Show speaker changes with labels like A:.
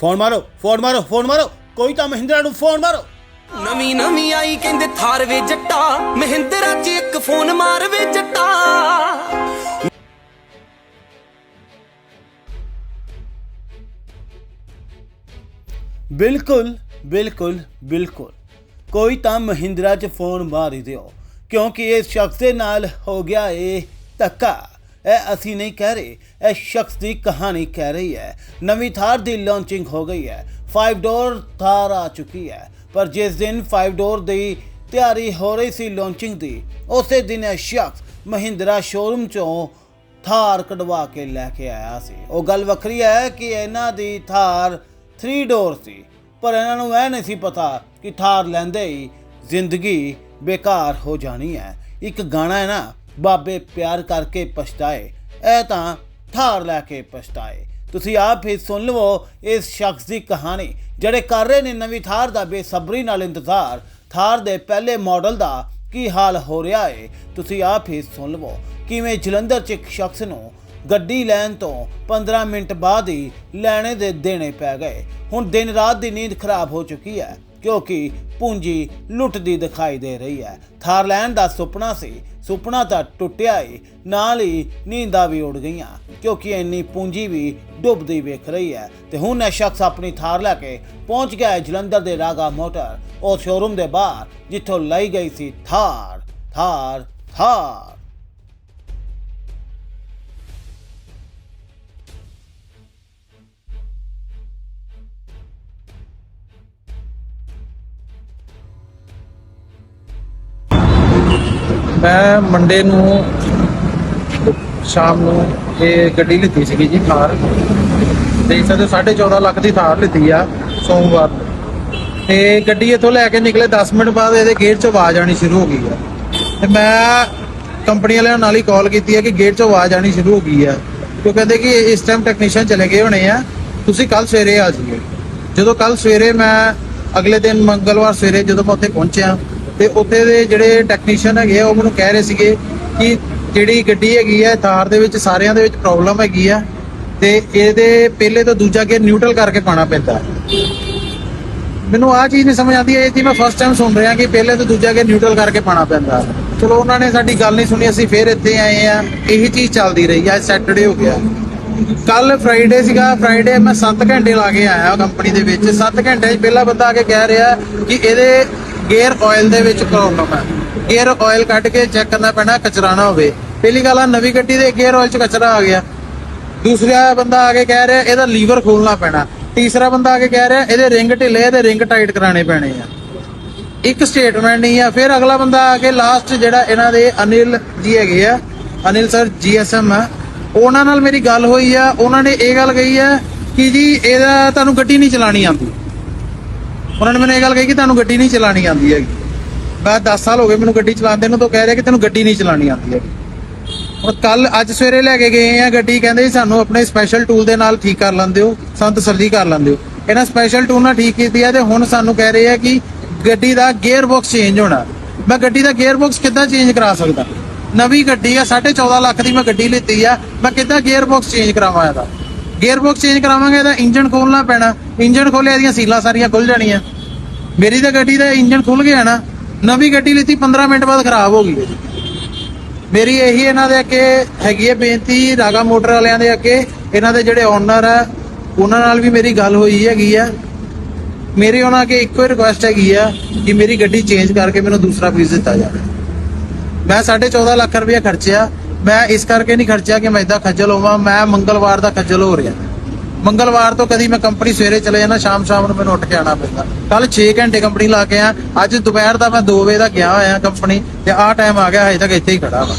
A: Phone ਮਾਰੋ phone ਮਾਰੋ phone ਮਾਰੋ। ਕੋਈ ਤਾਂ ਮਹਿੰਦਰਾ ਨੂੰ ਫੋਨ ਮਾਰੋ।
B: ਨਵੀਂ ਨਵੀਂ ਆਈ ਕਹਿੰਦੇ ਥਾਰ ਵੇ ਜੱਟਾ। ਮਹਿੰਦਰਾ ਚ ਇੱਕ ਫੋਨ ਮਾਰ ਵੇ ਜੱਟਾ।
A: ਬਿਲਕੁਲ ਬਿਲਕੁਲ ਬਿਲਕੁਲ। ਕੋਈ ਤਾਂ ਮਹਿੰਦਰਾ 'ਚ ਫੋਨ ਮਾਰ ਹੀ ਦਿਓ ਕਿਉਂਕਿ ਇਸ ਸ਼ਖਸ ਦੇ ਨਾਲ ਹੋ ਗਿਆ ਇਹ ਧੱਕਾ। ਇਹ ਅਸੀਂ ਨਹੀਂ ਕਹਿ ਰਹੇ। ਇਹ ਸ਼ਖਸ ਦੀ ਕਹਾਣੀ ਕਹਿ ਰਹੀ ਹੈ ਨਵੀਂ ਥਾਰ ਦੀ ਲਾਂਚਿੰਗ ਹੋ ਗਈ ਹੈ 5 ਡੋਰ ਥਾਰ ਆ ਚੁੱਕੀ ਹੈ ਪਰ ਜਿਸ ਦਿਨ 5 ਡੋਰ ਦੀ ਤਿਆਰੀ ਹੋ ਰਹੀ ਸੀ ਲਾਂਚਿੰਗ ਦੀ, ਉਸੇ ਦਿਨ ਇਹ ਸ਼ਖਸ ਮਹਿੰਦਰਾ ਸ਼ੋਰੂਮ 'ਚੋਂ ਥਾਰ ਕਢਵਾ ਕੇ ਲੈ ਕੇ ਆਇਆ ਸੀ। ਉਹ ਗੱਲ ਵੱਖਰੀ ਹੈ ਕਿ ਇਹਨਾਂ ਦੀ ਥਾਰ 3 ਡੋਰ ਸੀ। ਪਰ ਇਹਨਾਂ ਨੂੰ ਇਹ ਨਹੀਂ ਸੀ ਪਤਾ ਕਿ ਥਾਰ ਲੈਂਦੇ ਹੀ ਜ਼ਿੰਦਗੀ ਬੇਕਾਰ ਹੋ ਜਾਣੀ ਹੈ ਇੱਕ ਗਾਣਾ ਹੈ ਨਾ ਬਾਬੇ ਪਿਆਰ ਕਰਕੇ ਪਛਤਾਏ। ਇਹ ਤਾਂ ਥਾਰ ਲੈ ਕੇ ਪਛਤਾਏ। ਤੁਸੀਂ ਆਪ ਹੀ ਸੁਣ ਲਵੋ ਇਸ ਸ਼ਖਸ ਦੀ ਕਹਾਣੀ, ਜਿਹੜੇ ਕਰ ਰਹੇ ਨੇ ਨਵੀਂ ਥਾਰ ਦਾ ਬੇਸਬਰੀ ਨਾਲ ਇੰਤਜ਼ਾਰ। ਥਾਰ ਦੇ ਪਹਿਲੇ ਮਾਡਲ ਦਾ ਕੀ ਹਾਲ ਹੋ ਰਿਹਾ ਏ, ਤੁਸੀਂ ਆਪ ਹੀ ਸੁਣ ਲਵੋ। ਕਿਵੇਂ ਜਲੰਧਰ 'ਚ ਇੱਕ ਸ਼ਖਸ ਨੂੰ ਗੱਡੀ ਲੈਣ ਤੋਂ 15 ਮਿੰਟ ਬਾਅਦ ਹੀ ਲੈਣੇ ਦੇ ਦੇਣੇ ਪੈ ਗਏ। ਹੁਣ ਦਿਨ ਰਾਤ ਦੀ ਨੀਂਦ ਖਰਾਬ ਹੋ ਚੁੱਕੀ ਹੈ। ਕਿਉਂਕਿ ਪੂੰਜੀ ਲੁੱਟਦੀ ਦਿਖਾਈ ਦੇ ਰਹੀ ਹੈ। ਥਾਰ ਲੈਣ ਦਾ ਸੁਪਨਾ ਸੀ, ਸੁਪਨਾ ਤਾਂ ਟੁੱਟਿਆ ਹੀ, ਨਾਲ ਹੀ ਨੀਂਦਾਂ ਵੀ ਉੱਡ ਗਈਆਂ, ਕਿਉਂਕਿ ਇੰਨੀ ਪੂੰਜੀ ਵੀ ਡੁੱਬਦੀ ਵੇਖ ਰਹੀ ਹੈ। ਤੇ ਹੁਣ ਇਹ ਸ਼ਖਸ ਆਪਣੀ ਥਾਰ ਲੈ ਕੇ ਪਹੁੰਚ ਗਿਆ ਹੈ ਜਲੰਧਰ ਦੇ ਰਾਗਾ ਮੋਟਰ ਉਹ ਸ਼ੋਰੂਮ ਦੇ ਬਾਹਰ, ਜਿੱਥੋਂ ਲਈ ਗਈ ਸੀ ਥਾਰ ਥਾਰ ਥਾਰ।
C: ਮੈਂ ਮੰਡੇ ਨੂੰ ਸ਼ਾਮ ਨੂੰ ਇਹ ਗੱਡੀ ਲਿੱਤੀ ਸੀਗੀ ਜੀ ਥਾਰ ਦੇਖ ਸਕਦੇ 14.5 ਲੱਖ ਦੀ ਥਾਰ ਲਿੱਤੀ ਆ ਸੋਮਵਾਰ ਤੇ ਗੱਡੀ ਇੱਥੋਂ ਲੈ ਕੇ ਨਿਕਲੇ 10 ਮਿੰਟ ਬਾਅਦ ਇਹਦੇ ਗੇਟ 'ਚ ਆਵਾਜ਼ ਆਣੀ ਸ਼ੁਰੂ ਹੋ ਗਈ ਆ। ਤੇ ਮੈਂ ਕੰਪਨੀ ਵਾਲਿਆਂ ਨਾਲ ਹੀ ਕਾਲ ਕੀਤੀ ਹੈ ਕਿ ਗੇਟ 'ਚ ਆਵਾਜ਼ ਆਣੀ ਸ਼ੁਰੂ ਹੋ ਗਈ ਆ। ਤੇ ਉਹ ਕਹਿੰਦੇ ਕਿ ਇਸ ਟਾਈਮ ਟੈਕਨੀਸ਼ੀਅਨ ਚਲੇ ਗਏ ਹੋਣੇ ਆ, ਤੁਸੀਂ ਕੱਲ ਸਵੇਰੇ ਆ ਜਾਈਏ ਜਦੋਂ ਕੱਲ ਸਵੇਰੇ ਮੈਂ ਅਗਲੇ ਦਿਨ ਮੰਗਲਵਾਰ ਸਵੇਰੇ ਜਦੋਂ ਮੈਂ ਉੱਥੇ ਪਹੁੰਚਿਆ ਤੇ ਉੱਥੇ ਦੇ ਜਿਹੜੇ ਟੈਕਨੀਸ਼ੀਅਨ ਹੈਗੇ ਆ, ਉਹ ਮੈਨੂੰ ਕਹਿ ਰਹੇ ਸੀਗੇ ਕਿ ਜਿਹੜੀ ਗੱਡੀ ਹੈਗੀ ਆ, ਥਾਰ ਦੇ ਵਿੱਚ ਸਾਰਿਆਂ ਦੇ ਵਿੱਚ ਪ੍ਰੋਬਲਮ ਹੈਗੀ ਆ ਤੇ ਇਹਦੇ ਪਹਿਲੇ ਤੋਂ ਦੂਜਾ ਗੇਅਰ ਨਿਊਟਰਲ ਕਰਕੇ ਪਾਣਾ ਪੈਂਦਾ। ਮੈਨੂੰ ਆ ਚੀਜ਼ ਨਹੀਂ ਸਮਝ ਆਉਂਦੀ, ਇਹ ਜੀ ਮੈਂ ਫਸਟ ਟਾਈਮ ਸੁਣ ਰਿਹਾ ਕਿ ਪਹਿਲੇ ਤੋਂ ਦੂਜਾ ਗੇਅਰ ਨਿਊਟਰਲ ਕਰਕੇ ਪਾਣਾ ਪੈਂਦਾ। ਚਲੋ, ਉਹਨਾਂ ਨੇ ਸਾਡੀ ਗੱਲ ਨਹੀਂ ਸੁਣੀ, ਅਸੀਂ ਫੇਰ ਇੱਥੇ ਆਏ ਆ, ਇਹੀ ਚੀਜ਼ ਚੱਲਦੀ ਰਹੀ ਅੱਜ ਸੈਟਰਡੇ ਹੋ ਗਿਆ। ਕੱਲ ਫਰਾਈਡੇ ਸੀਗਾ ਫਰਾਈਡੇ ਮੈਂ 7 ਘੰਟੇ ਲਾ ਕੇ ਆਇਆ ਕੰਪਨੀ ਦੇ ਵਿੱਚ। 7 ਘੰਟੇ 'ਚ ਪਹਿਲਾ ਬੰਦਾ ਆ ਕੇ ਕਹਿ ਰਿਹਾ ਕਿ ਇਹਦੇ ਗੇਅਰ ਆਇਲ ਦੇ ਵਿੱਚ ਪ੍ਰੋਬਲਮ ਹੈ। ਗੇਅਰ ਆਇਲ ਕੱਢ ਕੇ ਚੈੱਕ ਕਰਨਾ ਪੈਣਾ ਕਚਰਾ ਨਾ ਹੋਵੇ। ਪਹਿਲੀ ਗੱਲ ਆ, ਨਵੀਂ ਗੱਡੀ ਦੇ ਗੇਅਰ ਆਇਲ 'ਚ ਕਚਰਾ ਆ ਗਿਆ। ਦੂਸਰਾ ਬੰਦਾ ਆ ਕੇ ਕਹਿ ਰਿਹਾ, ਇਹਦਾ ਲੀਵਰ ਖੋਲਣਾ ਪੈਣਾ। ਤੀਸਰਾ ਬੰਦਾ ਆ ਕੇ ਕਹਿ ਰਿਹਾ, ਇਹਦੇ ਰਿੰਗ ਢਿੱਲੇ, ਇਹਦੇ ਰਿੰਗ ਟਾਈਟ ਕਰਾਣੇ ਪੈਣੇ ਆ। ਇੱਕ ਸਟੇਟਮੈਂਟ ਨਹੀਂ ਆ, ਫਿਰ ਅਗਲਾ ਬੰਦਾ ਆ ਕੇ ਲਾਸਟ ਜਿਹੜਾ ਇਹਨਾਂ ਦੇ ਅਨਿਲ ਜੀ ਹੈਗੇ ਆ, ਅਨਿਲ ਸਰ ਜੀਐਸਐਮ ਆ, ਉਹਨਾਂ ਨਾਲ ਮੇਰੀ ਗੱਲ ਹੋਈ ਆ, ਉਹਨਾਂ ਨੇ ਇਹ ਗੱਲ ਕਹੀ ਆ ਕਿ ਜੀ, ਇਹਦਾ ਤੁਹਾਨੂੰ ਗੱਡੀ ਨਹੀਂ ਚਲਾਣੀ ਆਉਂਦੀ। ਉਹਨਾਂ ਨੇ ਮੈਨੂੰ ਇਹ ਗੱਲ ਕਹੀ ਕਿ ਤੁਹਾਨੂੰ ਗੱਡੀ ਨਹੀਂ ਚਲਾਣੀ ਆਉਂਦੀ ਹੈਗੀ। ਮੈਂ 10 ਸਾਲ ਹੋ ਗਏ ਮੈਨੂੰ ਗੱਡੀ ਚਲਾਉਂਦੇ ਨੂੰ ਤਾਂ ਕਹਿ ਰਿਹਾ ਕਿ ਤੈਨੂੰ ਗੱਡੀ ਨਹੀਂ ਚਲਾਣੀ ਆਉਂਦੀ ਹੈਗੀ। ਹੁਣ ਕੱਲ ਅੱਜ ਸਵੇਰੇ ਲੈ ਕੇ ਗਏ ਆ ਗੱਡੀ, ਕਹਿੰਦੇ ਸਾਨੂੰ ਆਪਣੇ ਸਪੈਸ਼ਲ ਟੂਲ ਦੇ ਨਾਲ ਠੀਕ ਕਰ ਲੈਂਦੇ ਹੋ, ਸੰਤ ਸਰਦੀ ਕਰ ਲੈਂਦੇ ਹੋ। ਇਹਨਾਂ ਸਪੈਸ਼ਲ ਟੂਲ ਨਾਲ ਠੀਕ ਕੀਤੀ ਹੈ ਤੇ ਹੁਣ ਸਾਨੂੰ ਕਹਿ ਰਹੇ ਆ ਕਿ ਗੱਡੀ ਦਾ ਗੇਅਰ ਬਾਕਸ ਚੇਂਜ ਹੋਣਾ। ਮੈਂ ਗੱਡੀ ਦਾ ਗੇਅਰ ਬਾਕਸ ਕਿੱਦਾਂ ਚੇਂਜ ਕਰਾ ਸਕਦਾ? ਨਵੀਂ ਗੱਡੀ ਆ 14.5 ਲੱਖ ਦੀ ਮੈਂ ਗੱਡੀ ਲਿੱਤੀ ਆ, ਮੈਂ ਕਿੱਦਾਂ ਗੇਅਰ ਬਾਕਸ ਚੇਂਜ ਕਰਾਵਾਂ ਇਹਦਾ? ਗੇਅਰ ਬਾਕਸ ਚੇਂਜ ਕਰਾਵਾਂਗੇ ਤਾਂ ਇੰਜਨ ਖੋਲਣਾ ਪੈਣਾ। ਇੰਜਨ ਖੋਲਿਆ ਇਹਦੀਆਂ ਸੀਲਾਂ ਸਾਰੀਆਂ ਖੁੱਲ ਜਾਣੀਆਂ। ਮੇਰੀ ਤਾਂ ਗੱਡੀ ਦਾ ਇੰਜਨ ਖੁੱਲ ਗਿਆ ਨਾ, ਨਵੀਂ ਗੱਡੀ ਲਿੱਤੀ 15 ਮਿੰਟ ਬਾਅਦ ਖਰਾਬ ਹੋ ਗਈ। ਮੇਰੀ ਇਹੀ ਇਹਨਾਂ ਦੇ ਅੱਗੇ ਹੈਗੀ ਹੈ ਬੇਨਤੀ, ਰਾਗਾ ਮੋਟਰ ਵਾਲਿਆਂ ਦੇ ਅੱਗੇ। ਇਹਨਾਂ ਦੇ ਜਿਹੜੇ ਓਨਰ ਆ, ਉਹਨਾਂ ਨਾਲ ਵੀ ਮੇਰੀ ਗੱਲ ਹੋਈ ਹੈਗੀ ਆ। ਮੇਰੀ ਉਹਨਾਂ ਅੱਗੇ ਇੱਕੋ ਹੀ ਰਿਕੁਐਸਟ ਹੈਗੀ ਆ ਕਿ ਮੇਰੀ ਗੱਡੀ ਚੇਂਜ ਕਰਕੇ ਮੈਨੂੰ ਦੂਸਰਾ ਪੀਸ ਦਿੱਤਾ ਜਾਵੇ। ਮੈਂ 14.5 ਲੱਖ ਰੁਪਏ ਖਰਚਿਆ। ਮੈਂ ਇਸ ਕਰਕੇ ਨਹੀਂ ਖਰਚਿਆ ਕਿ ਮੈਂ ਇਦਾਂ ਖੱਜਲ ਹੋਵਾਂ, ਮੈਂ ਮੰਗਲਵਾਰ ਦਾ ਖੱਜਲ ਹੋ ਰਿਹਾ। ਮੰਗਲਵਾਰ ਤੋਂ ਕਦੀ ਮੈਂ ਕੰਪਨੀ ਸਵੇਰੇ ਚਲੇ ਜਾਣਾ ਸ਼ਾਮ ਸ਼ਾਮ ਨੂੰ ਮੈਨੂੰ ਉੱਠ ਕੇ ਆਣਾ ਪੈਂਦਾ। ਕੱਲ 6 ਘੰਟੇ ਕੰਪਨੀ ਲਾ ਕੇ ਆ ਅੱਜ ਦੁਪਹਿਰ ਦਾ ਮੈਂ 2 ਵਜੇ ਦਾ ਗਿਆ ਹੋਇਆ ਕੰਪਨੀ, ਤੇ ਆਹ ਟਾਈਮ ਆ ਗਿਆ, ਹਜੇ ਤੱਕ ਇੱਥੇ ਹੀ ਖੜਾ ਵਾ।